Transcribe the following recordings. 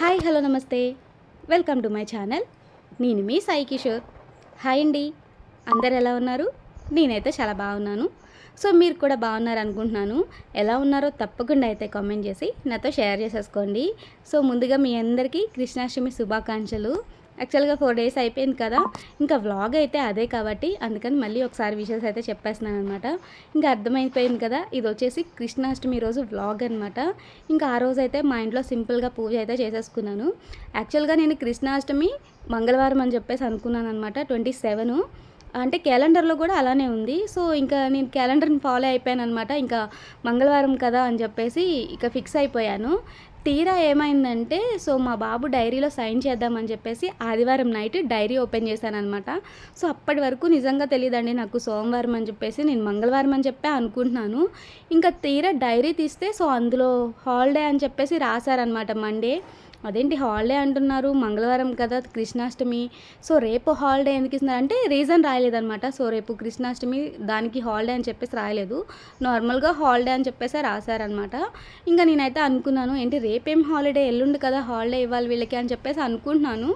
Hi hello నమస్తే. Welcome to my channel. నేను మీ సాయి కిషోర్. హాయ్ అండి. అందరు ఎలా ఉన్నారు? నేనైతే చాలా బాగున్నాను. సో మీరు కూడా బాగున్నారు అనుకుంటున్నాను. ఎలా ఉన్నారో తప్పకుండా అయితే కామెంట్ చేసి నాతో షేర్ చేసేసుకోండి. సో ముందుగా మీ అందరికీ కృష్ణాష్టమి శుభాకాంక్షలు. యాక్చువల్గా ఫోర్ డేస్ అయిపోయింది కదా. ఇంకా వ్లాగ్ అయితే అదే కాబట్టి అందుకని మళ్ళీ ఒకసారి విషయాలు అయితే చెప్పేస్తున్నాను అనమాట ఇంకా అర్థమైపోయింది కదా. ఇది వచ్చేసి కృష్ణాష్టమి రోజు వ్లాగ్ అనమాట ఇంకా ఆ రోజు అయితే మా ఇంట్లో సింపుల్గా పూజ అయితే చేసేసుకున్నాను. యాక్చువల్గా నేను కృష్ణాష్టమి మంగళవారం అని చెప్పేసి అనుకున్నాను అనమాట ట్వంటీ సెవెన్. అంటే క్యాలెండర్లో కూడా అలానే ఉంది. సో ఇంకా నేను క్యాలెండర్ని ఫాలో అయిపోయాను అనమాట ఇంకా మంగళవారం కదా అని చెప్పేసి ఇక ఫిక్స్ అయిపోయాను. తీరా ఏమైందంటే సో మా బాబు డైరీలో సైన్ చేద్దామని చెప్పేసి ఆదివారం నైట్ డైరీ ఓపెన్ చేశానమాట సో అప్పటి వరకు నిజంగా తెలియదండి నాకు సోమవారం అని చెప్పేసి నేను మంగళవారం అని చెప్పి అనుకుంటున్నాను. ఇంకా తీరా డైరీ తీస్తే సో అందులో హాలిడే అని చెప్పేసి రాశారనమాట మండే. అదేంటి హాలిడే అంటున్నారు? మంగళవారం కదా కృష్ణాష్టమి. సో రేపు హాలిడే ఎందుకు ఇస్తున్నారు? అంటే రీజన్ రాయలేదనమాట సో రేపు కృష్ణాష్టమి దానికి హాలిడే అని చెప్పేసి రాయలేదు. నార్మల్గా హాలిడే అని చెప్పేసి రాశారనమాట ఇంకా నేనైతే అనుకున్నాను ఏంటి రేపేం హాలిడే? ఎల్లుండి కదా హాలిడే ఇవ్వాలి వీళ్ళకి అని చెప్పేసి అనుకుంటున్నాను.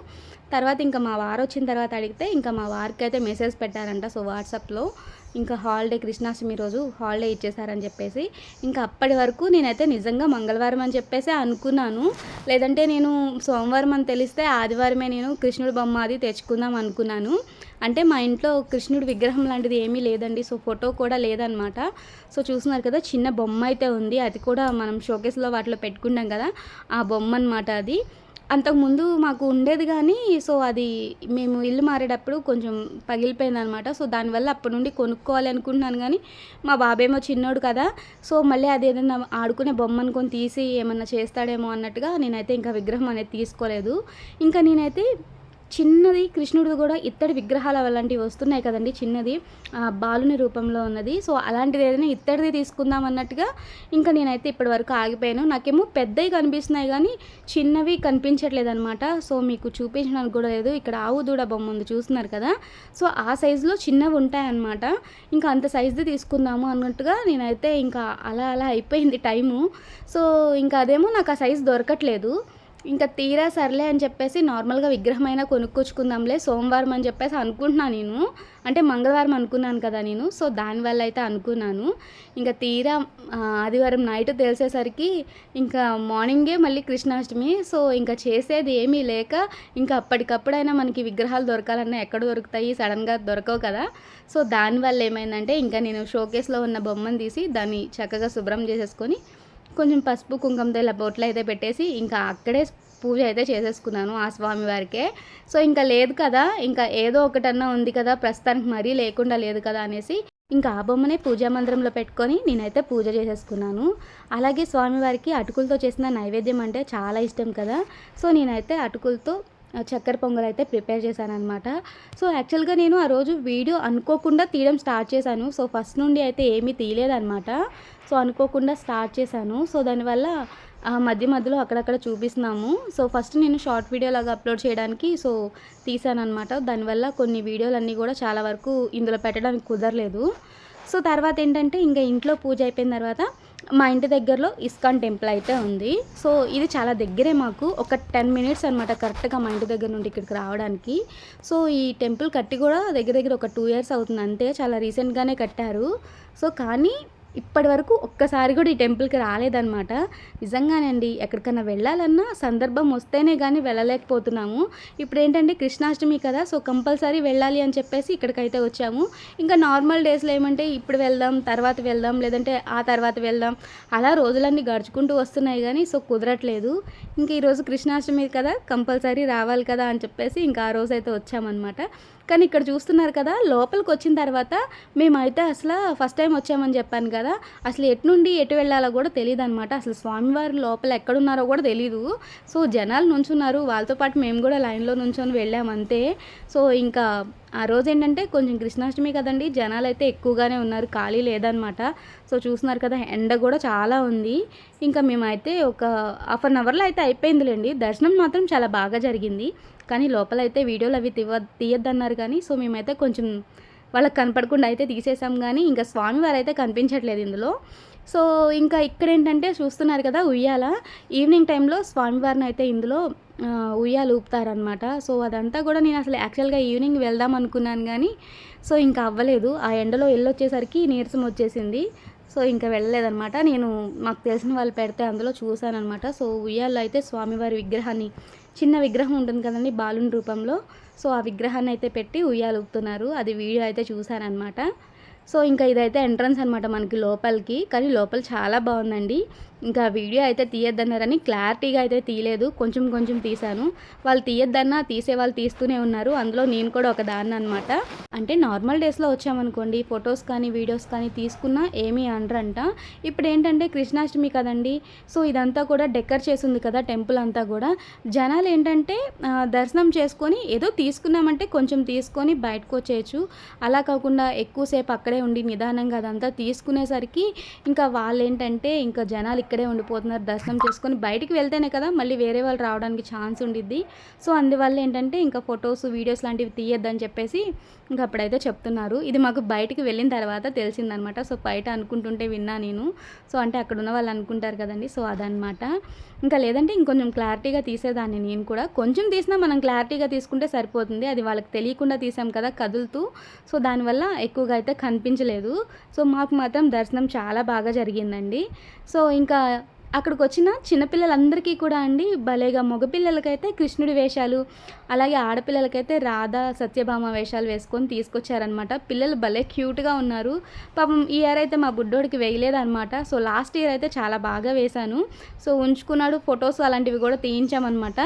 తర్వాత ఇంకా మా వారు వచ్చిన తర్వాత అడిగితే ఇంకా మా వారికి అయితే మెసేజ్ పెట్టారంట. సో వాట్సాప్లో ఇంకా హాలిడే కృష్ణాష్టమి రోజు హాలిడే ఇచ్చేసారని చెప్పేసి ఇంకా అప్పటి వరకు నేనైతే నిజంగా మంగళవారం అని చెప్పేసి అనుకున్నాను. లేదంటే నేను సోమవారం అని తెలిస్తే ఆదివారమే నేను కృష్ణుడి బొమ్మ అది తెచ్చుకుందాం అనుకున్నాను. అంటే మా ఇంట్లో కృష్ణుడి విగ్రహం లాంటిది ఏమీ లేదండి. సో ఫోటో కూడా లేదనమాట సో చూస్తున్నారు కదా చిన్న బొమ్మ అయితే ఉంది. అది కూడా మనం షోకేస్లో వాటిలో పెట్టుకుంటాం కదా ఆ బొమ్మ అనమాట అది. అంతకుముందు మాకు ఉండేది కానీ సో అది మేము ఇల్లు మారేటప్పుడు కొంచెం పగిలిపోయింది అనమాట సో దానివల్ల అప్పటి నుండి కొనుక్కోవాలి అనుకుంటున్నాను కానీ మా బాబేమో చిన్నోడు కదా సో మళ్ళీ అది ఏదైనా ఆడుకునే బొమ్మ అనుకొని తీసి ఏమన్నా చేస్తాడేమో అన్నట్టుగా నేనైతే ఇంకా విగ్రహం అనేది తీసుకోలేదు. ఇంకా నేనైతే చిన్నది కృష్ణుడు కూడా ఇత్తడి విగ్రహాలు అలాంటివి వస్తున్నాయి కదండి చిన్నది బాలుని రూపంలో ఉన్నది. సో అలాంటిది ఏదైనా ఇత్తడిది తీసుకుందాం అన్నట్టుగా ఇంకా నేనైతే ఇప్పటి వరకు ఆగిపోయాను. నాకేమో పెద్దవి కనిపిస్తున్నాయి కానీ చిన్నవి కనిపించట్లేదు అనమాట సో మీకు చూపించడానికి కూడా లేదు. ఇక్కడ ఆవు దూడ బొమ్మ ఉంది చూస్తున్నారు కదా. సో ఆ సైజులో చిన్నవి ఉంటాయన్నమాట. ఇంకా అంత సైజుది తీసుకుందాము అన్నట్టుగా నేనైతే ఇంకా అలా అలా అయిపోయింది టైము. సో ఇంకా అదేమో నాకు ఆ సైజు దొరకట్లేదు. ఇంకా తీరా సర్లే అని చెప్పేసి నార్మల్గా విగ్రహం అయినా కొనుక్కొచ్చుకుందాంలే సోమవారం అని చెప్పేసి అనుకుంటున్నాను నేను. అంటే మంగళవారం అనుకున్నాను కదా నేను. సో దానివల్ల అయితే అనుకున్నాను. ఇంకా తీరా ఆదివారం నైట్ తెలిసేసరికి ఇంకా మార్నింగే మళ్ళీ కృష్ణాష్టమి. సో ఇంకా చేసేది ఏమీ లేక ఇంకా అప్పటికప్పుడైనా మనకి విగ్రహాలు దొరకాలన్నా ఎక్కడ దొరుకుతాయి? సడన్గా దొరకవు కదా. సో దానివల్ల ఏమైందంటే ఇంకా నేను షోకేస్లో ఉన్న బొమ్మను తీసి దాన్ని చక్కగా శుభ్రం చేసేసుకొని కొంచెం పసుపు కుంకుమతో ఇలా బొట్లు అయితే పెట్టేసి ఇంకా అక్కడే పూజ అయితే చేసేసుకున్నాను ఆ స్వామి వారికే. సో ఇంకా లేదు కదా ఇంకా ఏదో ఒకటన్నా ఉంది కదా ప్రస్తుతానికి మరీ లేకుండా లేదు కదా అనేసి ఇంకా ఆ బొమ్మనే పూజా మందిరంలో పెట్టుకొని నేనైతే పూజ చేసేసుకున్నాను. అలాగే స్వామివారికి అటుకులతో చేసిన నైవేద్యం అంటే చాలా ఇష్టం కదా. సో నేనైతే అటుకులతో చక్కెర పొంగల్ అయితే ప్రిపేర్ చేశాను అనమాట సో యాక్చువల్గా నేను ఆ రోజు వీడియో అనుకోకుండా తీయడం స్టార్ట్ చేశాను. సో ఫస్ట్ నుండి అయితే ఏమీ తీయలేదన్నమాట. సో అనుకోకుండా స్టార్ట్ చేశాను. సో దానివల్ల మధ్య మధ్యలో అక్కడక్కడ చూపిస్తున్నాము. సో ఫస్ట్ నేను షార్ట్ వీడియో లాగా అప్లోడ్ చేయడానికి సో తీసాను అనమాట దానివల్ల కొన్ని వీడియోలన్నీ కూడా చాలా వరకు ఇందులో పెట్టడానికి కుదరలేదు. సో తర్వాత ఏంటంటే ఇంకా ఇంట్లో పూజ అయిపోయిన తర్వాత మా ఇంటి దగ్గరలో ఇస్కాన్ టెంపుల్ అయితే ఉంది. సో ఇది చాలా దగ్గరే మాకు. ఒక టెన్ మినిట్స్ అనమాట కరెక్ట్గా మా ఇంటి దగ్గర నుండి ఇక్కడికి రావడానికి. సో ఈ టెంపుల్ కట్టి కూడా దగ్గర దగ్గర ఒక టూ ఇయర్స్ అవుతుంది. అంతే చాలా రీసెంట్గానే కట్టారు. సో కానీ ఇప్పటి వరకు ఒక్కసారి కూడా ఈ టెంపుల్కి రాలేదన్నమాట. నిజంగానండి ఎక్కడికైనా వెళ్ళాలన్నా సందర్భం వస్తేనే కానీ వెళ్ళలేకపోతున్నాము. ఇప్పుడు ఏంటంటే కృష్ణాష్టమి కదా సో కంపల్సరీ వెళ్ళాలి అని చెప్పేసి ఇక్కడికైతే వచ్చాము. ఇంకా నార్మల్ డేస్లో ఏమంటే ఇప్పుడు వెళ్దాం తర్వాత వెళ్దాం లేదంటే ఆ తర్వాత వెళ్దాం అలా రోజులన్నీ గడుచుకుంటూ వస్తున్నాయి కానీ సో కుదరట్లేదు. ఇంకా ఈరోజు కృష్ణాష్టమి కదా కంపల్సరీ రావాలి కదా అని చెప్పేసి ఇంకా ఆ రోజు అయితే వచ్చామన్నమాట. కానీ ఇక్కడ చూస్తున్నారు కదా లోపలికి వచ్చిన తర్వాత మేమైతే అసలు ఫస్ట్ టైం వచ్చామని చెప్పాను కదా అసలు ఎటు నుండి ఎటు వెళ్ళాలో కూడా తెలియదు అనమాట అసలు స్వామివారి లోపల ఎక్కడున్నారో కూడా తెలియదు సో జనాలు నుంచున్నారు వాళ్ళతో పాటు మేము కూడా లైన్లో నుంచొని వెళ్ళామంతే. సో ఇంకా ఆ రోజు ఏంటంటే కొంచెం కృష్ణాష్టమి కదండి జనాలు అయితే ఎక్కువగానే ఉన్నారు ఖాళీ లేదనమాట సో చూస్తున్నారు కదా ఎండ కూడా చాలా ఉంది. ఇంకా మేమైతే ఒక హాఫ్ అన్ అవర్లో అయితే అయిపోయిందిలేండి. దర్శనం మాత్రం చాలా బాగా జరిగింది. కానీ లోపలైతే వీడియోలు అవి తీవ తీయద్దన్నారు కానీ సో మేమైతే కొంచెం వాళ్ళకి కనపడకుండా అయితే తీసేసాం కానీ ఇంకా స్వామివారు అయితే కనిపించట్లేదు ఇందులో. సో ఇంకా ఇక్కడ ఏంటంటే చూస్తున్నారు కదా ఉయ్యాల. ఈవినింగ్ టైంలో స్వామివారిని అయితే ఇందులో ఉయ్యాలు ఊపుతారనమాట సో అదంతా కూడా నేను అసలు యాక్చువల్గా ఈవినింగ్ వెళ్దాం అనుకున్నాను కానీ సో ఇంకా అవ్వలేదు. ఆ ఎండలో వెళ్ళొచ్చేసరికి నీరసం వచ్చేసింది. సో ఇంకా వెళ్ళలేదన్నమాట. నేను మాకు తెలిసిన వాళ్ళు పెడితే అందులో చూశానమాట సో ఉయ్యాల్లో అయితే స్వామివారి విగ్రహాన్ని చిన్న విగ్రహం ఉంటుంది కదండి బాలుని రూపంలో. సో ఆ విగ్రహాన్ని అయితే పెట్టి ఉయ్యాలు ఊపుతున్నారు. అది వీడియో అయితే చూశానమాట సో ఇంకా ఇదైతే ఎంట్రన్స్ అనమాట మనకి లోపలికి. కానీ లోపల చాలా బాగుందండి. ఇంకా వీడియో అయితే తీయొద్దన్నారని క్లారిటీగా అయితే తీయలేదు. కొంచెం కొంచెం తీశాను. వాళ్ళు తీయొద్దన్నా తీసే వాళ్ళు తీస్తూనే ఉన్నారు. అందులో నేను కూడా ఒక దాన్ని అనమాట అంటే నార్మల్ డేస్లో వచ్చామనుకోండి ఫొటోస్ కానీ వీడియోస్ కానీ తీసుకున్నా ఏమీ అనరంట. ఇప్పుడు ఏంటంటే కృష్ణాష్టమి కదండి సో ఇదంతా కూడా డెక్కర్ చేసింది కదా టెంపుల్ అంతా కూడా. జనాలు ఏంటంటే దర్శనం చేసుకొని ఏదో తీసుకున్నామంటే కొంచెం తీసుకొని బయటకు వచ్చేయచ్చు అలా కాకుండా ఎక్కువసేపు అక్కడే ఉండి నిదానంగా అదంతా తీసుకునేసరికి ఇంకా వాళ్ళు ఏంటంటే ఇంకా జనాలు ఇక్కడే ఉండిపోతున్నారు. దర్శనం చేసుకొని బయటికి వెళ్తేనే కదా మళ్ళీ వేరే వాళ్ళు రావడానికి ఛాన్స్ ఉండిద్ది. సో అందువల్ల ఏంటంటే ఇంకా ఫొటోస్ వీడియోస్ లాంటివి తీయొద్దని చెప్పేసి ఇంకా అప్పుడైతే చెప్తున్నారు. ఇది మాకు బయటికి వెళ్ళిన తర్వాత తెలిసిందనమాట. సో బయట అనుకుంటుంటే విన్నా నేను. సో అంటే అక్కడ ఉన్న వాళ్ళు అనుకుంటారు కదండి. సో అదనమాట. ఇంకా లేదంటే ఇంకొంచెం క్లారిటీగా తీసేదాన్ని నేను కూడా. కొంచెం తీసినా మనం క్లారిటీగా తీసుకుంటే సరిపోతుంది. అది వాళ్ళకి తెలియకుండా తీసాం కదా కదులుతూ. సో దానివల్ల ఎక్కువగా అయితే కనిపించలేదు. సో మాకు మాత్రం దర్శనం చాలా బాగా జరిగిందండి. సో ఇంకా అక్కడికి వచ్చిన చిన్నపిల్లలందరికీ కూడా అండి భలేగా మగపిల్లలకైతే కృష్ణుడి వేషాలు అలాగే ఆడపిల్లలకైతే రాధ సత్యభామ వేషాలు వేసుకొని తీసుకొచ్చారనమాట పిల్లలు భలే క్యూట్గా ఉన్నారు. పాపం ఈ ఇయర్ అయితే మా బుడ్డోడికి వేయలేదనమాట సో లాస్ట్ ఇయర్ అయితే చాలా బాగా వేశాను. సో ఉంచుకున్నాడు ఫొటోస్ అలాంటివి కూడా తీయించామన్నమాట.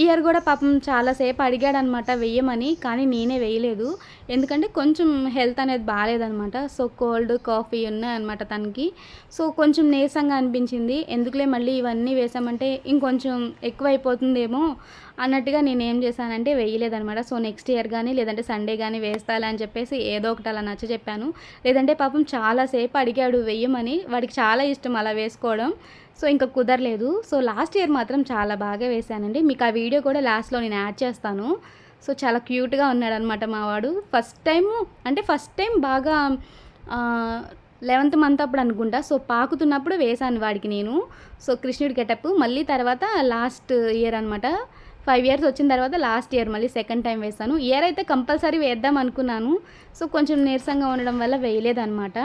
ఈ ఇయర్ కూడా పాపం చాలాసేపు అడిగాడనమాట వేయమని కానీ నేనే వేయలేదు. ఎందుకంటే కొంచెం హెల్త్ అనేది బాగాలేదనమాట సో కోల్డ్ కాఫీ ఉన్నాయన్నమాట తనకి. సో కొంచెం నీరసంగా అనిపించింది. ఎందుకు ఎందుకులే మళ్ళీ ఇవన్నీ వేసామంటే ఇంకొంచెం ఎక్కువ అయిపోతుందేమో అన్నట్టుగా నేను ఏం చేశానంటే వేయలేదనమాట సో నెక్స్ట్ ఇయర్ కానీ లేదంటే సండే కానీ వేస్తాలే అని చెప్పేసి ఏదో ఒకటి అలా నచ్చ చెప్పాను. లేదంటే పాపం చాలాసేపు అడిగాడు వెయ్యమని వాడికి చాలా ఇష్టం అలా వేసుకోవడం. సో ఇంకా కుదరలేదు. సో లాస్ట్ ఇయర్ మాత్రం చాలా బాగా వేశానండి మీకు ఆ వీడియో కూడా లాస్ట్లో నేను యాడ్ చేస్తాను. సో చాలా క్యూట్గా ఉన్నాడనమాట మా వాడు ఫస్ట్ టైం అంటే ఫస్ట్ టైం బాగా లెవెంత్ మంత్ అప్పుడు అనుకుంటా. సో పాకుతున్నప్పుడు వేశాను వాడికి నేను. సో కృష్ణుడి గెటప్ మళ్ళీ తర్వాత లాస్ట్ ఇయర్ అనమాట ఫైవ్ ఇయర్స్ వచ్చిన తర్వాత లాస్ట్ ఇయర్ మళ్ళీ సెకండ్ టైం వేశాను. ఇయర్ అయితే కంపల్సరీ వేద్దాం అనుకున్నాను. సో కొంచెం నీరసంగా ఉండడం వల్ల వేయలేదన్నమాట.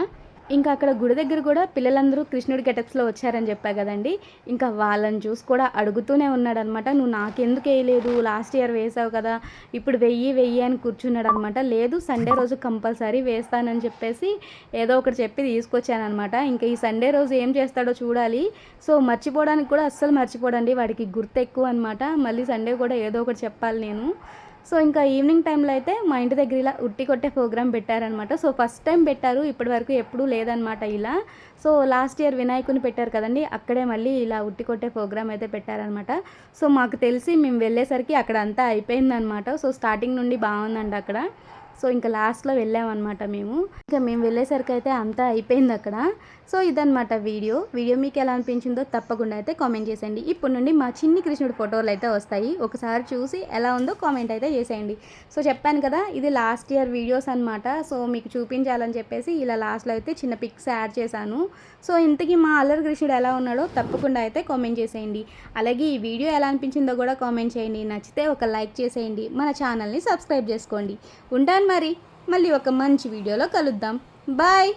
ఇంకా అక్కడ గుడి దగ్గర కూడా పిల్లలందరూ కృష్ణుడి గెటప్స్లో వచ్చారని చెప్పా కదండి. ఇంకా వాళ్ళని చూసి కూడా అడుగుతూనే ఉన్నాడనమాట. నువ్వు నాకెందుకు వేయలేదు? లాస్ట్ ఇయర్ వేసావు కదా. ఇప్పుడు వెయ్యి వెయ్యి అని కూర్చున్నాడు అనమాట లేదు సండే రోజు కంపల్సరీ వేస్తానని చెప్పేసి ఏదో ఒకటి చెప్పి తీసుకొచ్చానమాట ఇంకా ఈ సండే రోజు ఏం చేస్తాడో చూడాలి. సో మర్చిపోవడానికి కూడా అస్సలు మర్చిపోడండి. వాడికి గుర్తు ఎక్కువ అనమాట. మళ్ళీ సండే కూడా ఏదో ఒకటి చెప్పాలి నేను. సో ఇంకా ఈవినింగ్ టైంలో అయితే మా ఇంటి దగ్గర ఇలా ఉట్టి కొట్టే ప్రోగ్రామ్ పెట్టారనమాట సో ఫస్ట్ టైం పెట్టారు ఇప్పటి వరకు ఎప్పుడూ లేదనమాట ఇలా. సో లాస్ట్ ఇయర్ వినాయకుని పెట్టారు కదండి అక్కడే మళ్ళీ ఇలా ఉట్టి కొట్టే ప్రోగ్రామ్ అయితే పెట్టారనమాట సో మాకు తెలిసి మేము వెళ్ళేసరికి అక్కడ అంతా అయిపోయిందనమాట సో స్టార్టింగ్ నుండి బాగుందండి అక్కడ. సో ఇంకా లాస్ట్లో వెళ్ళామన్నమాట మేము. ఇంకా మేము వెళ్ళేసరికి అయితే అంతా అయిపోయింది అక్కడ. సో ఇదన్నమాట వీడియో. వీడియో మీకు ఎలా అనిపించిందో తప్పకుండా అయితే కామెంట్ చేసేయండి. ఇప్పుడు నుండి మా చిన్ని కృష్ణుడి ఫోటోలు అయితే వస్తాయి. ఒకసారి చూసి ఎలా ఉందో కామెంట్ అయితే చేసేయండి. సో చెప్పాను కదా ఇది లాస్ట్ ఇయర్ వీడియోస్ అనమాట సో మీకు చూపించాలని చెప్పేసి ఇలా లాస్ట్లో అయితే చిన్న పిక్స్ యాడ్ చేశాను. సో ఇంతకీ మా అల్లరి కృష్ణుడు ఎలా ఉన్నాడో తప్పకుండా అయితే కామెంట్ చేసేయండి. అలాగే ఈ వీడియో ఎలా అనిపించిందో కూడా కామెంట్ చేయండి. నచ్చితే ఒక లైక్ చేసేయండి. మన ఛానల్ని సబ్స్క్రైబ్ చేసుకోండి. ఉంటాను మరి. మళ్ళీ ఒక మంచి వీడియోలో కలుద్దాం. బాయ్.